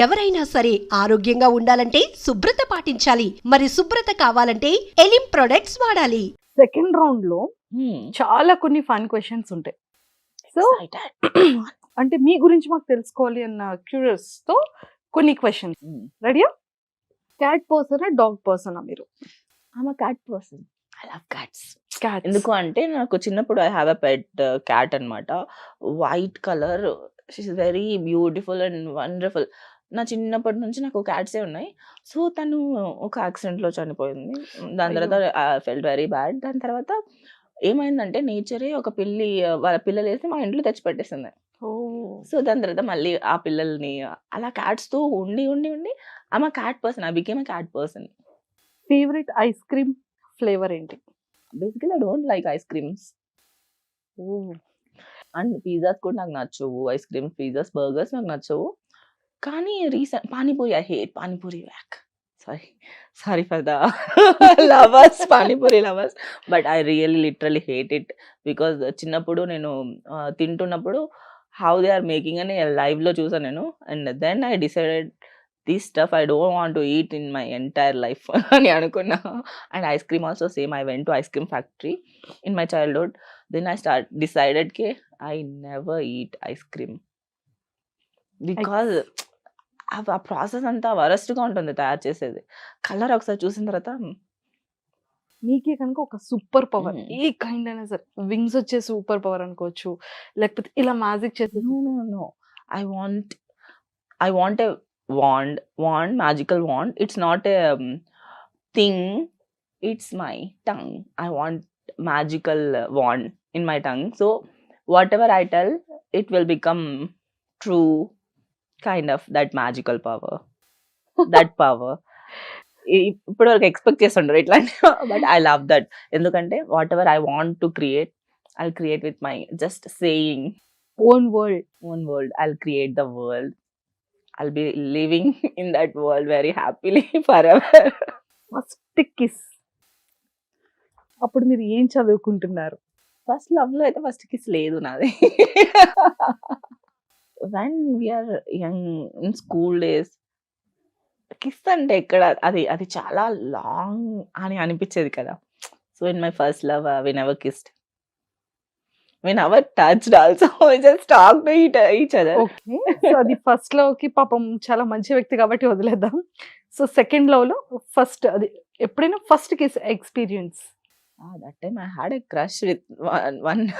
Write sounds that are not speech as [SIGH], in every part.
ఎవరైనా సరే ఆరోగ్యంగా ఉండాలంటే శుభ్రత పాటించాలి. మరి శుభ్రత కావాలంటే ఎలిం ప్రొడక్ట్స్ వాడాలి. సెకండ్ రౌండ్లో చాలా కొన్ని ఫన్ క్వశ్చన్స్ ఉంటాయి. సో [CLEARS THROAT] అంటే మీ గురించి మాకు తెలుసుకోవాలి అన్న క్యూరియస్తో కొన్ని క్వశ్చన్స్ రెడీయా క్యాట్ పర్సనా డాగ్ పర్సనా మీరు? ఆమె cat person I love cats cat ఎందుకు అంటే నాకు చిన్నప్పుడు I have a pet cat అన్నమాట. White colour she's very beautiful and wonderful నా చిన్నప్పటి నుంచి నాకు క్యాట్సే ఉన్నాయి. సో తను ఒక యాక్సిడెంట్లో చనిపోయింది. దాని తర్వాత ఫెల్ వెరీ బ్యాడ్. దాని తర్వాత ఏమైందంటే నేచరే ఒక పిల్లి వాళ్ళ పిల్లలు వేసి మా ఇంట్లో తెచ్చి పెట్టేసింది. ఓ! సో దాని తర్వాత మళ్ళీ ఆ పిల్లల్ని అలా క్యాట్స్తో ఉండి ఉండి ఉండి ఆమె cat person. I became cat person. Favourite ice cream flavour ఏంటి? Basically I don't like ice creams. And pizzas కూడా నాకు నచ్చవు. ఐస్ క్రీమ్స్ పిజ్జాస్ బర్గర్స్ నాకు నచ్చవు. కానీ recent panipuri I hate panipuri yuck sorry sorry for the [LAUGHS] lovers panipuri lovers. But I really literally hate it because చిన్నప్పుడు నేను తింటున్నప్పుడు how they are making అని లైవ్లో చూసాను నేను. And then I decided this stuff I don't want to eat in my entire life [LAUGHS] అని అనుకున్నా. And ice cream also same I went to ice cream factory in my childhood. Then I start decided K I never eat ice cream. Because ఆ process అంతా వరస్ట్గా ఉంటుంది తయారు చేసేది. Colour ఒకసారి చూసిన తర్వాత మీకే కనుక ఒక సూపర్ పవర్. ఈ కైండ్ అయినా సరే వింగ్స్ వచ్చే సూపర్ పవర్ అనుకోవచ్చు. లేకపోతే ఇలా మ్యాజిక్ చేసే no no no. I want I want a wand wand magical wand. It's not a thing. It's my tongue. I want magical wand in my tongue. So whatever I tell it will become true. Kind of that magical power that power ఇప్పుడు వరకు expect చేస్తుండ్రు ఇట్లాంటి. But I love that ఎందుకంటే whatever I want to create I create with my just saying own world own world I create the world I'll be living in that world very happily forever first kiss అప్పుడు మీరు ఏం చదువుకుంటున్నారు? First లవ్లో అయితే first kiss లేదు నాది. [LAUGHS] When we are young in school days kiss అంటే ఎక్కడ అది అది చాలా లాంగ్ అని అనిపించేది కదా. So in my first love we never kissed we never touched also just talk to each other okay so అది ఫస్ట్ లవ్కి పాపం చాలా మంచి వ్యక్తి కాబట్టి వదిలేద్దాం. సో సెకండ్ లవ్లో ఫస్ట్ అది ఎప్పుడైనా first kiss experience Ah, that time I had a crush with one, [LAUGHS] one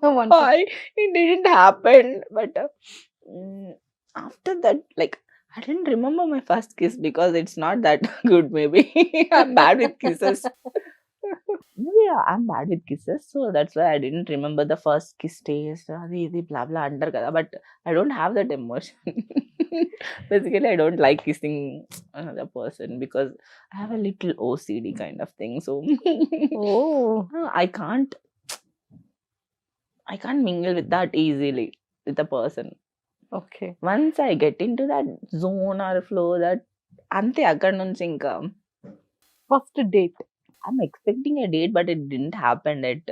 One one. boy. It didn't happen. But uh, mm, after that, like, I didn't remember my first kiss because it's not that [LAUGHS] good, maybe. I'm bad with kisses. [LAUGHS] uh, i'm bad with kisses so that's why i didn't remember the first kiss taste అది ఇది blah blah అంటారు కదా but i don't have that emotion basically i don't like kissing another person because i have a little ocd kind of thing so oh uh, I can't I can't mingle with that easily with a person. Okay Once I get into that zone or flow that అంతే అక్కడ నుంచి ఇంకా first date I'm expecting a date but it didn't happen at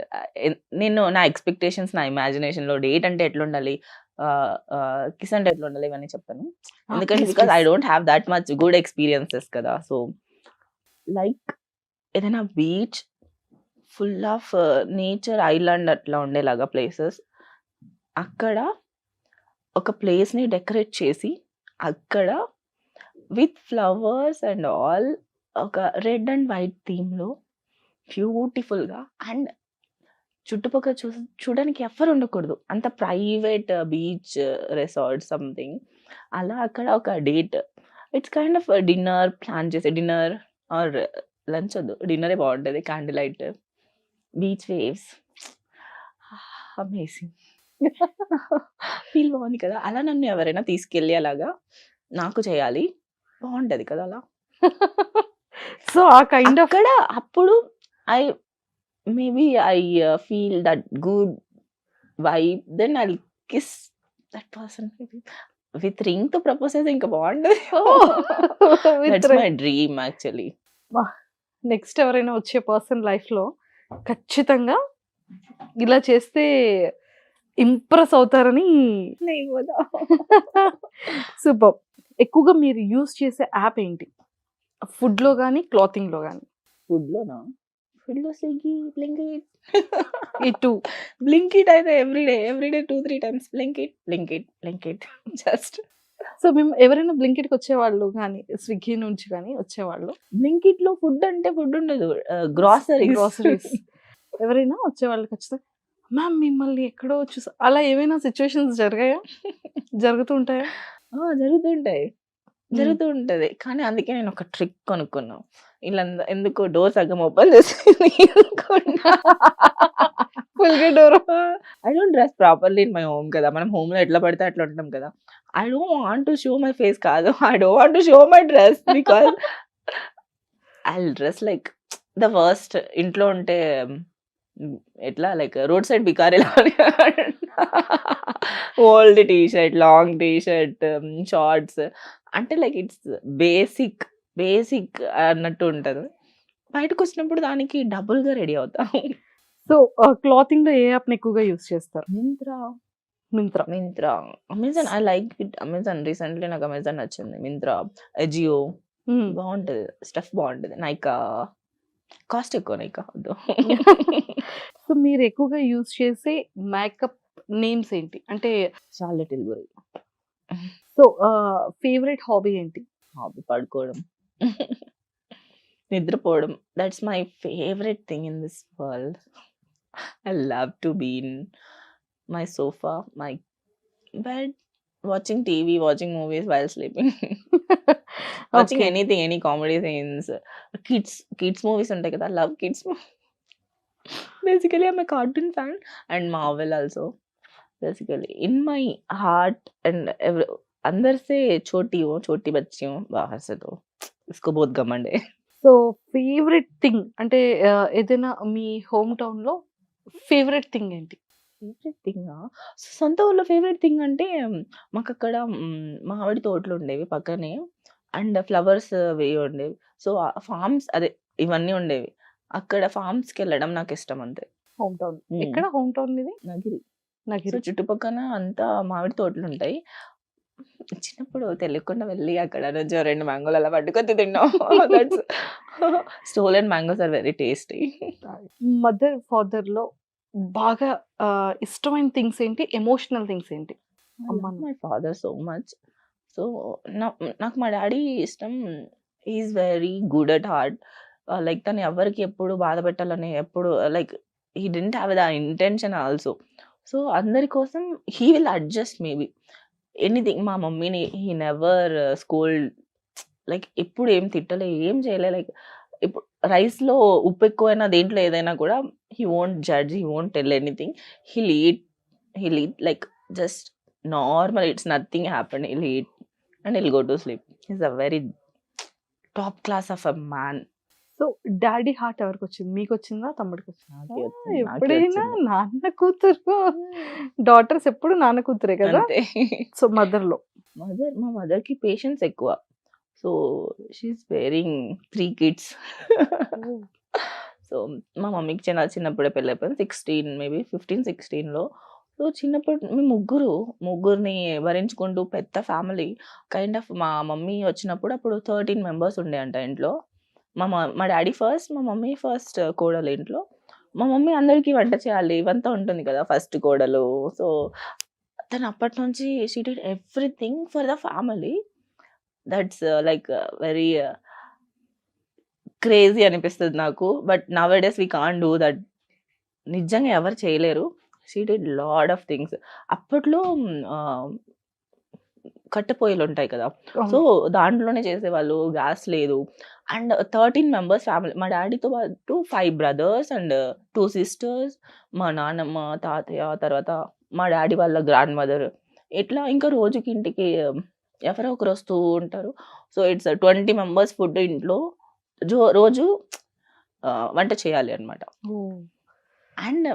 నేను నా expectations నా imagination లో date అంటే ఎట్లా ఉండాలి కిస్ అంటే ఎట్లా ఉండాలి ఇవన్నీ చెప్తాను. ఎందుకంటే because I don't have that much good experiences కదా సో లైక్ ఏదైనా beach full of nature island అట్లా ఉండేలాగా ప్లేసెస్ అక్కడ ఒక ప్లేస్ని డెకరేట్ చేసి అక్కడ విత్ ఫ్లవర్స్ అండ్ ఆల్ ఒక రెడ్ అండ్ వైట్ థీమ్లో బ్యూటిఫుల్గా అండ్ చుట్టుపక్కల చూ చూడడానికి ఎవ్వరు ఉండకూడదు. అంత ప్రైవేట్ బీచ్ రిసార్ట్ సంథింగ్. అలా అక్కడ ఒక date. It's kind of dinner plan చేసే. డిన్నర్ ఆర్ లంచ్ వద్దు. డిన్నరే బాగుంటుంది. Candle light beach waves. Amazing. Feel బాగుంది కదా. అలా నన్ను ఎవరైనా తీసుకెళ్ళి అలాగా నాకు చేయాలి. బాగుంటది కదా అలా. సో ఆ కైండ్ ఆఫ్ అక్కడ అప్పుడు I maybe I feel that good vibe then I kiss that person with రింగ్తో propose అయితే ఇంకా బాగుంటది. That's my dream actually next ఎవరైనా వచ్చే పర్సన్ లైఫ్లో ఖచ్చితంగా ఇలా చేస్తే ఇంప్రెస్ అవుతారని [LAUGHS] సూపర్. ఎక్కువగా మీరు యూస్ చేసే యాప్ ఏంటి? ఫుడ్లో కానీ క్లాతింగ్లో కానీ ఫుడ్ లోనా? ఫుడ్ స్విగ్గీ బ్లింకిట్ ఈ టూ. బ్లింకిట్ అయితే everyday everyday two three times. Blinkit Blinkit Blinkit just. So మేము ఎవరైనా బ్లింకెట్కి వచ్చేవాళ్ళు కానీ స్విగ్గీ నుంచి కానీ వచ్చేవాళ్ళు. బ్లింకిట్లో ఫుడ్ అంటే ఫుడ్ ఉండదు. గ్రాసరీ గ్రాసరీస్ ఎవరైనా వచ్చేవాళ్ళు ఖచ్చితంగా. మ్యామ్ మిమ్మల్ని ఎక్కడో చూసా అలా ఏమైనా సిచ్యువేషన్స్ జరిగాయా? [LAUGHS] జరుగుతూ ఉంటాయా? జరుగుతుంటాయి జరుగుతూ ఉంటది. కానీ అందుకే నేను ఒక ట్రిక్ కొనుక్కున్నా. ఇలా ఎందుకు డోర్ సగం ఓపెన్ చేసి door I don't dress properly in my home కదా. మనం హోమ్లో ఎట్లా పడితే అట్లా ఉంటాం కదా. I don't want to show my face కాదు. I don't want to show my dress because I dress like the worst ఇంట్లో ఉంటే ఎట్లా? Like road side బికారి old T shirt long T shirt shorts అంటే లైక్ ఇట్స్ బేసిక్ బేసిక్ అన్నట్టు ఉంటుంది. బయటకు వచ్చినప్పుడు దానికి డబుల్గా రెడీ అవుతాం సో క్లాతింగ్లో ఏ యాప్ ఎక్కువగా యూస్ చేస్తారు? Myntra. Myntra. Myntra. Amazon I like it. Amazon recently నాకు అమెజాన్ నచ్చింది. మింత్రా అజియో. బాగుంటది. స్టఫ్ బాగుంటది. నైకా. కాస్ట్ ఎక్కువ నైకా. వద్దు. [LAUGHS] సో మీరు ఎక్కువగా యూస్ చేసే మేకప్ నేమ్స్ ఏంటి? అంటే చాలా టెలివరీ సో ఫేవరెట్ హాబీ ఏంటి? హాబీ పడుకోవడం. నిద్రపోవడం. That's my favourite thing in this world I love to be in my sofa my bed watching TV watching movies while sleeping watching. Anything any comedy scenes kids kids movies ఉంటాయి కదా love kids basically I'm cartoon fan and Marvel also Basically in my heart and अंदर से छोटी हूँ छोटी बच्ची हूँ बाहर से तो इसको बहुत घमंड है సో ఫేవరెట్ థింగ్ అంటే ఆ, ఏదైనా మీ హోమ్ టౌన్ లో ఫేవరెట్ థింగ్ ఏంటి ఫేవరెట్ థింగ్ సొంత ఊళ్ళో ఫేవరెట్ థింగ్ అంటే మ్, మాకు అక్కడ మ్, మామిడి తోటలు ఉండేవి పక్కనే అండ్ ఫ్లవర్స్ వేయి ఉండేవి సో ఫార్మ్స్ అదే ఇవన్నీ ఉండేవి అక్కడ farms కి వెళ్ళడం నాకు ఇష్టం అంతే హోమ్ టౌన్ Hmm. ఎక్కడ హోమ్ టౌన్ ఇది నగిరి నాకు చుట్టుపక్కల అంతా మామిడి తోటలు ఉంటాయి చిన్నప్పుడు తెలియకుండా వెళ్ళి అక్కడ నుంచి రెండు మ్యాంగోలు అలా పట్టుకొని తిన్నాం stolen mangoes are very tasty mother ఫాదర్లో బాగా ఇష్టమైన థింగ్స్ ఏంటి? ఎమోషనల్ థింగ్స్ ఏంటి? అమ్మా my father so much so నాకు మా డాడీ ఇష్టం. Is very good at heart like తను ఎవరికి ఎప్పుడు బాధ పెట్టాలని ఎప్పుడు like he didn't have the intention also so అందరి కోసం he will adjust maybe anything మా మమ్మీని హీ నెవర్ స్కూల్ లైక్ ఎప్పుడు ఏం తిట్టలే ఏం చేయలే. లైక్ ఇప్పుడు రైస్లో ఉప్పు ఎక్కువైనా దేంట్లో ఏదైనా కూడా he won't judge he won't tell anything. He lead he lead like just normal it's nothing happen he lead and will go to sleep. Is a very top class of a man. So daddy heart ఎవరికి వచ్చింది మీకు వచ్చిందా తమ్ముడికి వచ్చిందా. ఎప్పుడైనా. నాన్న కూతురు. Daughters ఎప్పుడు నాన్న కూతురే కదా? సో మదర్లో మదర్ మా మదర్కి పేషెన్స్ ఎక్కువ. So she is wearing three kids so మా మమ్మీకి చిన్న చిన్నప్పుడే పెళ్ళి అయిపోయింది సిక్స్టీన్ మేబీ ఫిఫ్టీన్ సిక్స్టీన్లో సో చిన్నప్పుడు మేము ముగ్గురు ముగ్గురిని భరించుకుంటూ పెద్ద ఫ్యామిలీ కైండ్ ఆఫ్ మా మమ్మీ వచ్చినప్పుడు అప్పుడు థర్టీన్ మెంబర్స్ ఉండే అంట ఇంట్లో. మా మ- మా డాడీ ఫస్ట్ మా మమ్మీ ఫస్ట్ కోడలు ఇంట్లో. మా మమ్మీ అందరికీ వంట చేయాలి ఇవంతా ఉంటుంది కదా ఫస్ట్ కోడలు. సో తను అప్పటి నుంచి she did everything for the family that's like very crazy అనిపిస్తుంది నాకు. But now days we can't do that నిజంగా ఎవరు చేయలేరు. She did lot of things అప్పట్లో ఆ, కట్టెపొయ్యలు ఉంటాయి కదా. సో దాంట్లోనే చేసేవాళ్ళు గ్యాస్ లేదు. అండ్ థర్టీన్ మెంబర్స్ ఫ్యామిలీ మా డాడీతో పాటు five brothers and two sisters మా నాన్నమ్మ తాతయ్య తర్వాత మా డాడీ వాళ్ళ గ్రాండ్ మదర్. ఇట్లా ఇంకా రోజుకి ఇంటికి ఎవరో ఒకరు వస్తూ ఉంటారు. So it's twenty members food ఇంట్లో. జో రోజు వంట చేయాలి అనమాట అండ్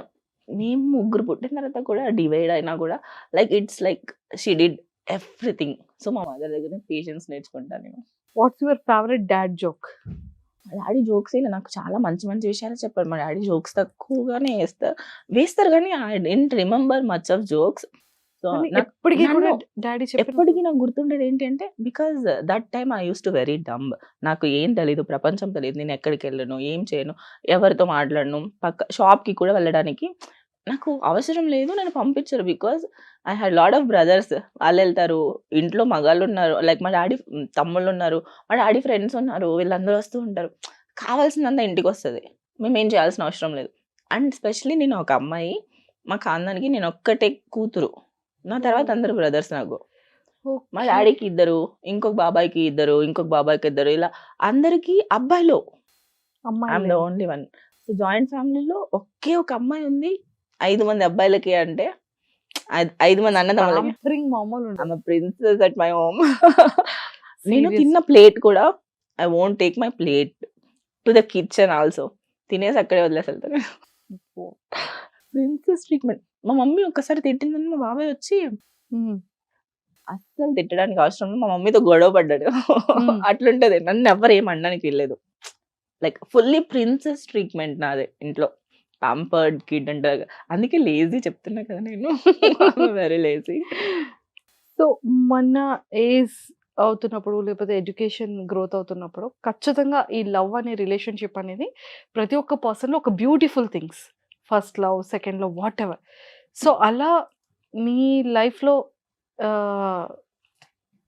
మేము ముగ్గురు పుట్టిన తర్వాత కూడా డివైడ్ అయినా కూడా like it's like she did everything. So మా మదర్ దగ్గర పేషెన్స్ నేర్చుకుంటాను నేను. What's your favourite dad joke daddy jokes ఇలా నాకు చాలా మంచి మంచి విషయాలు చెప్పారు. మా డాడీ జోక్స్ తక్కువగానే వేస్తారు వేస్తారు కానీ I didn't remember much of jokes. So ఎప్పటికీ కూడా డాడీ ఎప్పటికీ నాకు గుర్తుండేది ఏంటి అంటే because that time I used to very dumb నాకు ఏం తెలియదు ప్రపంచం తెలియదు నేను ఎక్కడికి వెళ్ళను ఏం చేయను ఎవరితో మాట్లాడను. పక్క షాప్కి కూడా వెళ్ళడానికి నాకు అవసరం లేదు నన్ను పంపించరు. Because I had lot of brothers వాళ్ళు వెళ్తారు ఇంట్లో మగాళ్ళు ఉన్నారు. లైక్ మా డాడీ తమ్ముళ్ళు ఉన్నారు. మా డాడీ ఫ్రెండ్స్ ఉన్నారు. వీళ్ళందరూ వస్తూ ఉంటారు. కావాల్సినంత ఇంటికి వస్తుంది. మేము ఏం చేయాల్సిన అవసరం లేదు. అండ్ స్పెషలీ నేను ఒక అమ్మాయి. మా ఖాందానికి నేను ఒక్కటే కూతురు. నా తర్వాత అందరు బ్రదర్స్ నాకు. మా. డాడీకి ఇద్దరు ఇంకొక బాబాయ్కి ఇద్దరు ఇంకొక బాబాయ్కి ఇద్దరు. ఇలా అందరికి అబ్బాయిలు. అమ్మాయి I'm the only one so joint ఫ్యామిలీలో ఒకే ఒక అమ్మాయి ఉంది. ఐదు మంది అబ్బాయిలకి అంటే ఐదు మంది అన్నదమ్ములకి. I'm princess at my home నేను. తిన్న ప్లేట్ కూడా I won't take my plate to the kitchen also తినేసి అక్కడే వదిలేసి వెళ్తాను ప్రిన్సెస్ ట్రీట్మెంట్ మా మమ్మీ ఒక్కసారి తిట్టిందని మా బాబాయ్ వచ్చి. అస్సలు తిట్టడానికి అవసరం. మా మమ్మీతో గొడవ పడ్డాడు. [LAUGHS] అట్లుంటది. నన్ను ఎవరు ఏం అనడానికి వెళ్ళలేదు లైక్ ఫుల్లీ ప్రిన్సెస్ ట్రీట్మెంట్ నాది ఇంట్లో. పాంపర్డ్ కిడ్ అంటారు అందుకే లేజీ చెప్తున్నా కదా నేను. [LAUGHS] వెరీ లేజీ సో మన ఏజ్ అవుతున్నప్పుడు లేకపోతే ఎడ్యుకేషన్ గ్రోత్ అవుతున్నప్పుడు ఖచ్చితంగా ఈ లవ్ అనే రిలేషన్షిప్ అనేది ప్రతి ఒక్క పర్సన్లో ఒక beautiful things first love second love whatever so అలా మీ లైఫ్లో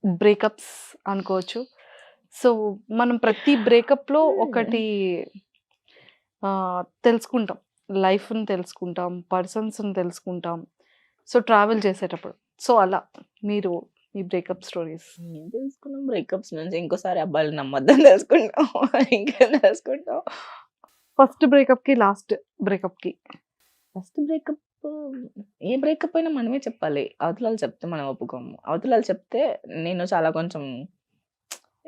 బ్రేకప్స్ అనుకోవచ్చు. సో మనం ప్రతి బ్రేకప్లో ఒకటి ఆ, తెలుసుకుంటాం. లైఫ్ని తెలుసుకుంటాం పర్సన్స్ని తెలుసుకుంటాం. సో ట్రావెల్ చేసేటప్పుడు. సో అలా మీరు మీ బ్రేకప్ స్టోరీస్. ఏం తెలుసుకున్నాం బ్రేకప్స్ నుంచి. ఇంకోసారి అబ్బాయిలు నమ్మద్దని తెలుసుకుంటాం. [LAUGHS] ఇంకేం తెలుసుకుంటాం. ఫస్ట్ బ్రేకప్కి లాస్ట్ బ్రేకప్కి ఫస్ట్ బ్రేకప్ ఏ బ్రేకప్ అయినా మనమే చెప్పాలి. అవతల వాళ్ళు చెప్తే మనం ఒప్పుకోము. అవతల వాళ్ళు చెప్తే నేను చాలా కొంచెం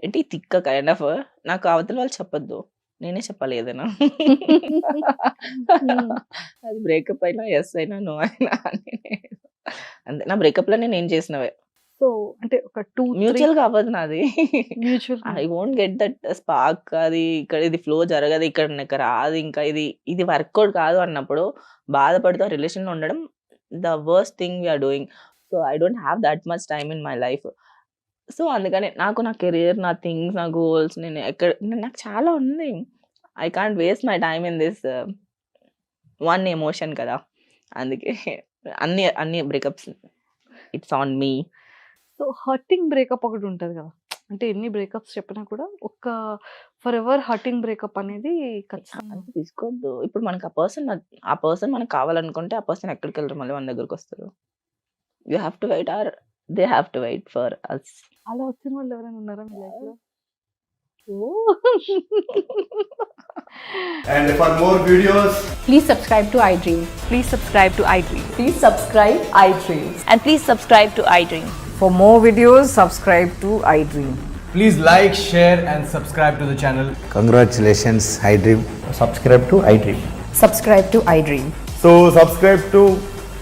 ఏంటి? తిక్క కైండ్ ఆఫ్ నాకు అవతల వాళ్ళు చెప్పొద్దు. నేనే చెప్పాలి ఏదైనా. [LAUGHS] అది బ్రేకప్ అయినా ఎస్ అయినా నో అయినా. అంతే. నా బ్రేకప్లో నేను ఏం చేసినవే? సో అంటే ఒక టూ మ్యూచువల్ అవ్వదు నాది. Mutual I won't get that spark అది ఇక్కడ ఇది ఫ్లో జరగదు ఇక్కడ నాకు రాదు ఇంకా ఇది ఇది వర్కౌట్ కాదు అన్నప్పుడు బాధపడుతూ రిలేషన్లో ఉండడం the worst thing we're doing. So I don't have that much time in my life. So అందుకని నాకు నా కెరియర్ నా థింగ్స్ నా గోల్స్ నేను ఎక్కడ నేను- నాకు చాలా ఉంది. I can't waste my time in this one emotion కదా. అందుకే అన్ని అన్ని breakups it's on me. So hurting breakup ఒకటి ఉంటది కదా. అంటే ఎన్ని బ్రేకప్స్ చెప్పినా కూడా ఒక ఫర్ ఎవర్ హర్టింగ్ బ్రేకప్ అనేది ఖచ్చితంగా తీసుకోవద్దు. ఇప్పుడు మనకు ఆ పర్సన్ ఆ పర్సన్ మనకు కావాలనుకుంటే ఆ పర్సన్ ఎక్కడికి వెళ్ళరు మళ్ళీ మన దగ్గరకు వస్తారు. You have to wait or they have to wait for us. అలా వచ్చిన వాళ్ళు ఎవరైనా ఉన్నారా మీ లైఫ్లో And for more videos, Please subscribe to iDream. Please subscribe to iDream. Please subscribe iDream. And please subscribe to iDream. For more videos, subscribe to iDream. please like, share, and subscribe to the channel. Congratulations, iDream. subscribe to iDream. Subscribe to iDream. So, subscribe to